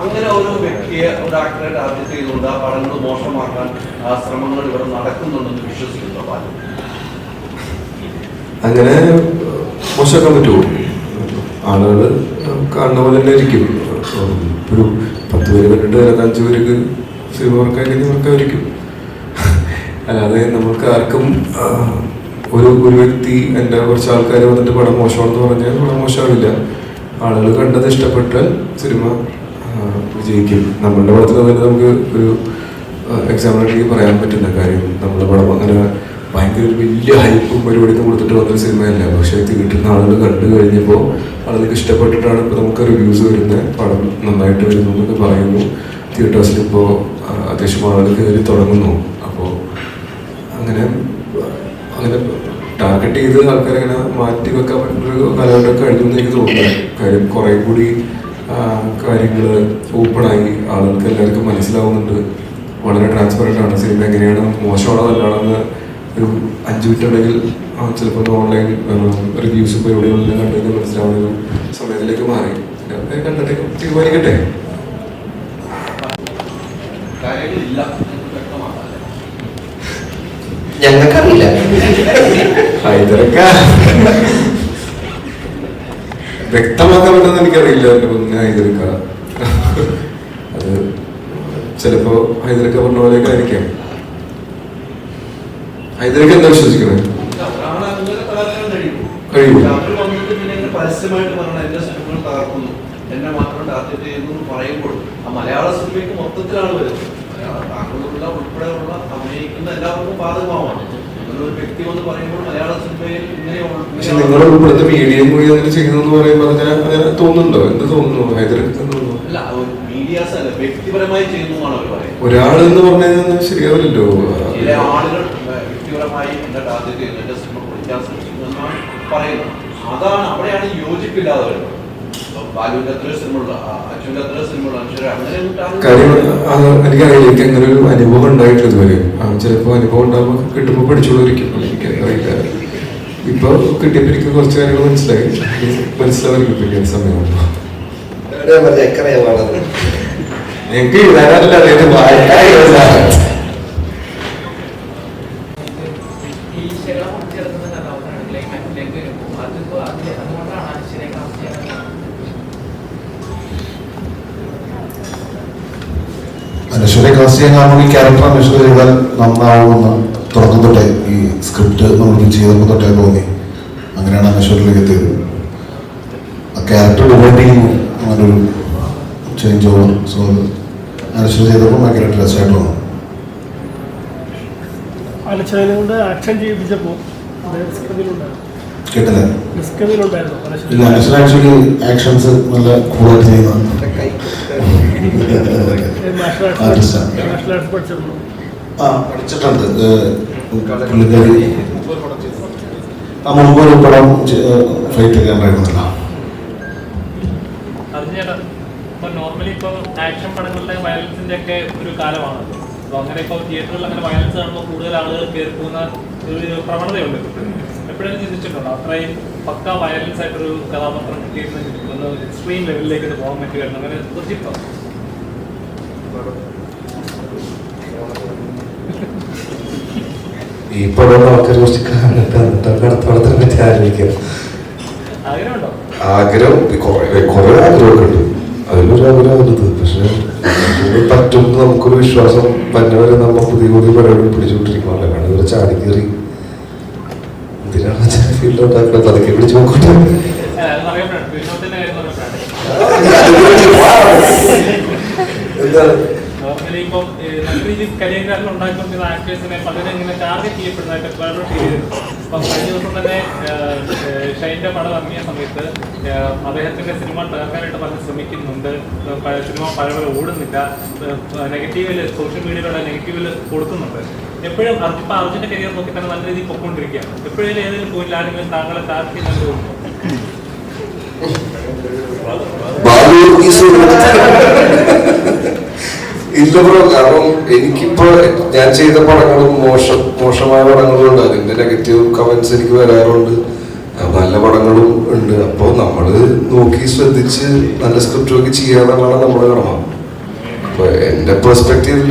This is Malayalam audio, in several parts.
അങ്ങനെ ഓരോ വ്യക്തിയെ ഒരു ടാർഗറ്റ് ചെയ്തുകൊണ്ട് ആ പടങ്ങൾ മോശമാക്കാൻ ആ ശ്രമങ്ങൾ ഇവിടെ നടക്കുന്നുണ്ടെന്ന് വിശ്വസിക്കുന്നു അങ്ങനെ മോശമാക്കാൻ പറ്റുമോ ആളുകൾ കാണുന്ന പോലെ തന്നെ ഇരിക്കും. ഒരു പത്ത് പേര് കണ്ടിട്ട് പേര് അഞ്ച് പേർക്ക് കഴിഞ്ഞാൽ വർക്കായിരിക്കും അല്ലാതെ നമുക്ക് ആർക്കും ഒരു ഒരു വ്യക്തി എന്റെ കുറച്ച് ആൾക്കാർ വന്നിട്ട് പടം മോശമാണെന്ന് പറഞ്ഞാൽ പടം മോശമാവില്ല. ആളുകൾ കണ്ടത് ഇഷ്ടപ്പെട്ടാൽ സിനിമ വിജയിക്കും. നമ്മളുടെ പടത്തിൽ തന്നെ നമുക്ക് ഒരു എക്സാമ്പിളായിട്ട് പറയാൻ പറ്റുന്ന കാര്യം നമ്മുടെ പടം അങ്ങനെ ഭയങ്കര ഒരു വലിയ ഹൈപ്പും പരിപാടിയും കൊടുത്തിട്ട് വന്നൊരു സിനിമയല്ല. പക്ഷേ തിയേറ്ററിൽ ആളുകൾ കണ്ടു കഴിഞ്ഞപ്പോൾ ആളുകൾക്ക് ഇഷ്ടപ്പെട്ടിട്ടാണ് ഇപ്പോൾ നമുക്ക് റിവ്യൂസ് വരുന്നത്. പടം നന്നായിട്ട് വരുന്നു എന്നൊക്കെ പറയുന്നു. തിയേറ്റേഴ്സിൽ ഇപ്പോൾ അത്യാവശ്യം ആളുകൾ കയറി തുടങ്ങുന്നു. അപ്പോൾ അങ്ങനെ അങ്ങനെ ടാർഗറ്റ് ചെയ്ത് ആൾക്കാരെ അങ്ങനെ മാറ്റി വെക്കാൻ പറ്റുന്നൊരു കാലഘട്ടം കഴിഞ്ഞു എന്ന് എനിക്ക് തോന്നുന്നു. കാര്യം കുറേ കൂടി കാര്യങ്ങൾ ഓപ്പണായി ആളുകൾക്ക് എല്ലാവർക്കും മനസ്സിലാവുന്നുണ്ട്. വളരെ ട്രാൻസ്പെറന്റ് ആണ്. സിനിമ എങ്ങനെയാണ്? മോശമാണോ നല്ലതാണെന്ന് ഒരു അഞ്ച് മിനിറ്റ് ഉണ്ടെങ്കിൽ ചിലപ്പോൾ ഓൺലൈൻ റിവ്യൂസ് പരിപാടികളെല്ലാം കണ്ടു മനസ്സിലാവുന്ന ഒരു സമയത്തിലേക്ക് മാറി. കണ്ടിട്ട് തീരുമാനിക്കട്ടെ. വ്യക്തമാക്കാം ഞങ്ങൾക്കറിയില്ല. ഹൈദരക്ക വ്യക്തമാക്കാൻ പറ്റുന്ന എനിക്കറിയില്ല എന്റെ മുന്നേ ഹൈദരക്ക അത് ചിലപ്പോ ഹൈദരക്ക പറഞ്ഞ പോലെയൊക്കെ ആയിരിക്കാം ഹൈദരക്ക എന്താ വിശ്വസിക്കുന്നത് കഴിയും പരസ്യമായിട്ട് പറയണം എന്റെ സിനിമകൾ തകർക്കുന്നു. എന്നെ മാത്രം ടാർഗറ്റ് ചെയ്യുന്നു എന്ന് പറയുമ്പോൾ ആ മലയാള സിനിമയ്ക്ക് മൊത്തത്തിലാണ് വരുന്നത്. താങ്കളുള്ള ഉൾപ്പെടെയുള്ള അഭിനയിക്കുന്ന എല്ലാവർക്കും ബാധകമാണ് പക്ഷെ നിങ്ങൾ ഇവിടുത്തെ മീഡിയയും കൂടി അതിന് ചെയ്യുന്നു പറയുമ്പോൾ അങ്ങനെ തോന്നുന്നുണ്ടോ? എന്ത് തോന്നുന്നു? ഹൈദരക്ക ഒരാൾ എന്ന് പറഞ്ഞാൽ ശരിയാവില്ലല്ലോ അതാണ് അവിടെയാണ് യോജിപ്പില്ലാതെ വരുന്നത്. കാര്യം അത് എനിക്കറിയില്ല എനിക്ക് അങ്ങനെ ഒരു അനുഭവം ഉണ്ടായിട്ടില്ല ഇതുവരെ. ആ, ചിലപ്പോൾ അനുഭവം ഉണ്ടാകുമ്പോൾ കിട്ടുമ്പോൾ പഠിച്ചുകൊണ്ടിരിക്കും എനിക്ക് അറിയില്ല. ഇപ്പൊ കിട്ടിയപ്പോൾ എനിക്ക് കുറച്ച് കാര്യങ്ങൾ മനസ്സിലായി. മനസ്സിലാവില്ല പിന്നെ സമയമാകുമ്പോൾ എനിക്ക് എഴുതാനല്ല അറിയാം വായിക്കാൻ അനശ്വരെ കാരണം ക്യാരക്ടർ അനശ്വര ചെയ്താൽ നന്നാവുമെന്ന് തുടക്കം തൊട്ടേ ഈ സ്ക്രിപ്റ്റ് നമ്മൾ ചെയ്തപ്പോൾ തൊട്ടേ തോന്നി. അങ്ങനെയാണ് അനശ്വരിലേക്ക് എത്തിയത്. ആ ക്യാരക്ടർ ഡിവൈഡ് ചെയ്യുന്നു അങ്ങനൊരു ചേഞ്ച് ഓവർ സോ അനശ്വര ചെയ്തപ്പോൾ ആ ക്യാരക്ടർ രസമായിട്ട് വന്നു. അലച്ചതിനെ കൊണ്ട് ആക്ഷൻ ചെയ്യിപ്പിച്ചപ്പോൾ കേട്ടില്ല? ഇല്ല ആക്ച്വലി ആക്ഷൻസ് നല്ല കൂടുതൽ ചെയ്യുന്നതാണ് ആ പഠിച്ചിട്ടുണ്ട്. പുള്ളിക്കാരി ആ മുമ്പ് ഒരു പടം ഫൈറ്റ് ഒക്കെ നോർമലി ഇപ്പൊ ആക്ഷൻ പടങ്ങളുടെ വയലൻസിന്റെ ഒക്കെ ഒരു കാലമാണ്. അപ്പോൾ അങ്ങനെ ഇപ്പൊ തിയേറ്ററിൽ അങ്ങനെ വയലൻസ് കാണുമ്പോൾ കൂടുതൽ ആളുകൾ കയറി ഒരു പ്രവണതയുണ്ട്. എപ്പോഴും ചിന്തിച്ചിട്ടുണ്ടോ? അത്രയും പക്ക വയലൻസ് ആയിട്ടൊരു കഥാപാത്രം കിട്ടിയിരുന്നെങ്കിൽ ഒന്ന് എക്സ്ട്രീം ലെവലിലേക്ക് പോകാൻ പറ്റുമായിരുന്നു അങ്ങനെ ഈ പടം ആൾക്കാർ കുറച്ച് ആലോചിക്കുക ആഗ്രഹമുണ്ടോ? ആഗ്രഹം കുറെ കുറെ ആഗ്രഹമൊക്കെ ഉണ്ട്. അതിലൊരു ആഗ്രഹമുള്ളത് പക്ഷെ പറ്റും നമുക്കൊരു വിശ്വാസം വന്നവരെ നമ്മൾ പുതിയ പുതിയ പരിപാടി പിടിച്ചുകൊണ്ടിരിക്കുമല്ലോ കാരണം ഇവരെ ചാടി കയറി എന്തിനാണ് ഫീൽഡ് ഉണ്ടാക്കുന്നത്? പതുക്കെ പിടിച്ചു നോക്കട്ടെ. എന്താണ് ഇപ്പം നല്ല രീതിയിൽ കരിയർ ഉണ്ടാക്കുന്ന ആക്ടേഴ്സിനെ പലരും ഇങ്ങനെ ടാർഗറ്റ് ചെയ്യപ്പെടുന്നതായിട്ട് പലരും ഫീൽ ചെയ്തു കഴിഞ്ഞ ദിവസം തന്നെ ഷൈന്റെ പടം ഇറങ്ങിയ സമയത്ത് അദ്ദേഹത്തിന്റെ സിനിമ തകർക്കാനായിട്ട് പലരും ശ്രമിക്കുന്നുണ്ട്. സിനിമ ഓടുന്നില്ല. നെഗറ്റീവിൽ സോഷ്യൽ മീഡിയയിലുള്ള നെഗറ്റീവിൽ കൊടുക്കുന്നുണ്ട്. എപ്പോഴും ഇപ്പം കരിയർ നോക്കി തന്നെ നല്ല രീതിയിൽ പൊക്കോണ്ടിരിക്കുകയാണ്. എപ്പോഴും ഏതെങ്കിലും പോയില്ല ആരെങ്കിലും താങ്കളെ ടാർഗറ്റ് സിനിമ ഈ ഇല്ല കാരണം എനിക്കിപ്പോ ഞാൻ ചെയ്ത പടങ്ങളും മോശം മോശമായ പടങ്ങളും ഉണ്ട്. അതിന്റെ നെഗറ്റീവ് കമന്റ്സ് എനിക്ക് വരാറുണ്ട്. നല്ല പടങ്ങളും ഉണ്ട്. അപ്പോൾ നമ്മൾ നോക്കി ശ്രദ്ധിച്ച് നല്ല സ്ക്രിപ്റ്റ് നോക്കി ചെയ്യാന്നുള്ളതാണ് നമ്മുടെ കടമ അപ്പൊ എന്റെ പെർസ്പെക്റ്റീവിൽ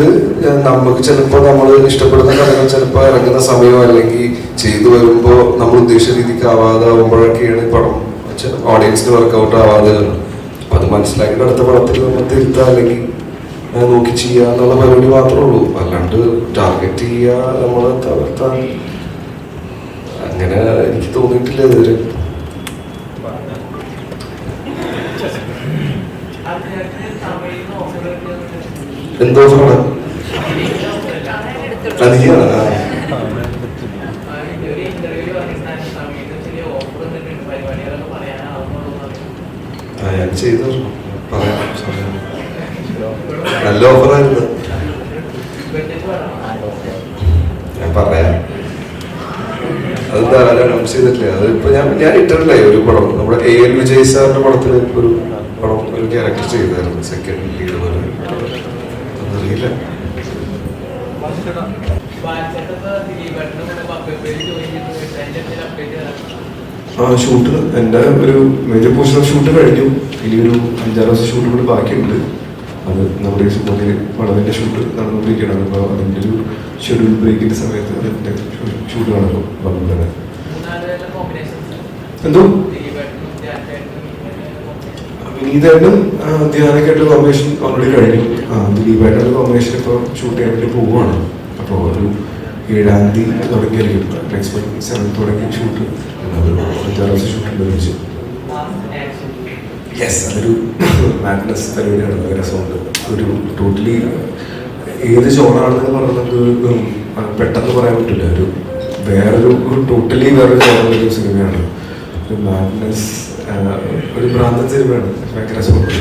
നമുക്ക് ചിലപ്പോൾ നമ്മൾ ഇഷ്ടപ്പെടുന്ന കടകൾ ചിലപ്പോൾ ഇറങ്ങുന്ന സമയം അല്ലെങ്കിൽ ചെയ്തു വരുമ്പോൾ നമ്മൾ ഉദ്ദേശിച്ച രീതിക്ക് ആവാതെ ആവുമ്പോഴൊക്കെയാണ് പടം. ഓഡിയൻസിന് വർക്കൗട്ട് ആവാതെ. അത് മനസ്സിലാക്കിയിട്ട് അടുത്ത പടത്തിൽ നമ്മൾ തിരുത്താം അല്ലെങ്കിൽ നോക്കി ചെയ്യുക എന്നുള്ള പരിപാടി മാത്രമേ ഉള്ളൂ. അല്ലാണ്ട് ടാർഗറ്റ് ചെയ്യുക നമ്മളെ തളർത്താൻ അങ്ങനെ എനിക്ക് തോന്നിയിട്ടില്ല ഇതുവരെ. എന്തോ അധികമാണ് ആ നല്ല ഓഫറായിരുന്നു. ഞാൻ പറയാം. അത് ധാരാളം അനൗൺസ് ചെയ്തിട്ടില്ല? അത് ഇപ്പൊ ഞാൻ ഞാൻ ഇട്ടിട്ടില്ലേ ഒരു പടം. നമ്മുടെ എ എൽ വിജയ് സാറിന്റെ പടത്തിൽ ഒരു പടം ഒരു ക്യാരക്ടർ ചെയ്തായിരുന്നു സെക്കൻഡ് ലീഡ് പോലെ. അറിയില്ല ആ ഷൂട്ട് എന്റെ ഒരു മേജർ പോർഷൻ ഓഫ് ഷൂട്ട് കഴിഞ്ഞു. ഇനി ഒരു അഞ്ചാറ് ദിവസം ഷൂട്ട് കൂടി ബാക്കിയുണ്ട്. അത് നമ്മുടെ ഈ സുമോദിൽ പടത്തിന്റെ ഷൂട്ട് നടന്നുകൊണ്ടിരിക്കുകയാണ്. അപ്പോൾ അതിന്റെ ഒരു ഷെഡ്യൂൾ ബ്രേക്കിന്റെ സമയത്ത് അതിന്റെ ഷൂട്ട് നടക്കും അപ്പം തന്നെ എന്തോ വിനീതായിട്ടും ധ്യാനക്കായിട്ട് കോമ്പിനേഷൻ ഓൾറെഡി കഴിഞ്ഞു. ദിലീപായിട്ടുള്ള കോമ്പിനേഷൻ ഇപ്പോൾ ഷൂട്ട് ചെയ്യാൻ വേണ്ടി പോവുകയാണ്. അപ്പോൾ ഒരു ഏഴാം തീയതി തുടങ്ങിയായിരിക്കും നെക്സ്റ്റ് മന്ത് സെവൻ തുടങ്ങി ഷൂട്ട് അഞ്ചാറ് ദിവസം ഷൂട്ട് ഉണ്ട് യെസ് അതൊരു മാഡ്നസ് പരിപാടിയാണ്. ഭയങ്കര രസമുണ്ട്. ഒരു ടോട്ടലി ഏത് ജോണാണെന്ന് പറഞ്ഞത് പെട്ടെന്ന് പറയാൻ പറ്റില്ല. ഒരു വേറൊരു ടോട്ടലി വേറൊരു ജോണുള്ള ഒരു സിനിമയാണ് ഒരു മാഡ്നസ് ഒരു ഭ്രാന്തൻ സിനിമയാണ് ഭയങ്കര രസമുണ്ട്.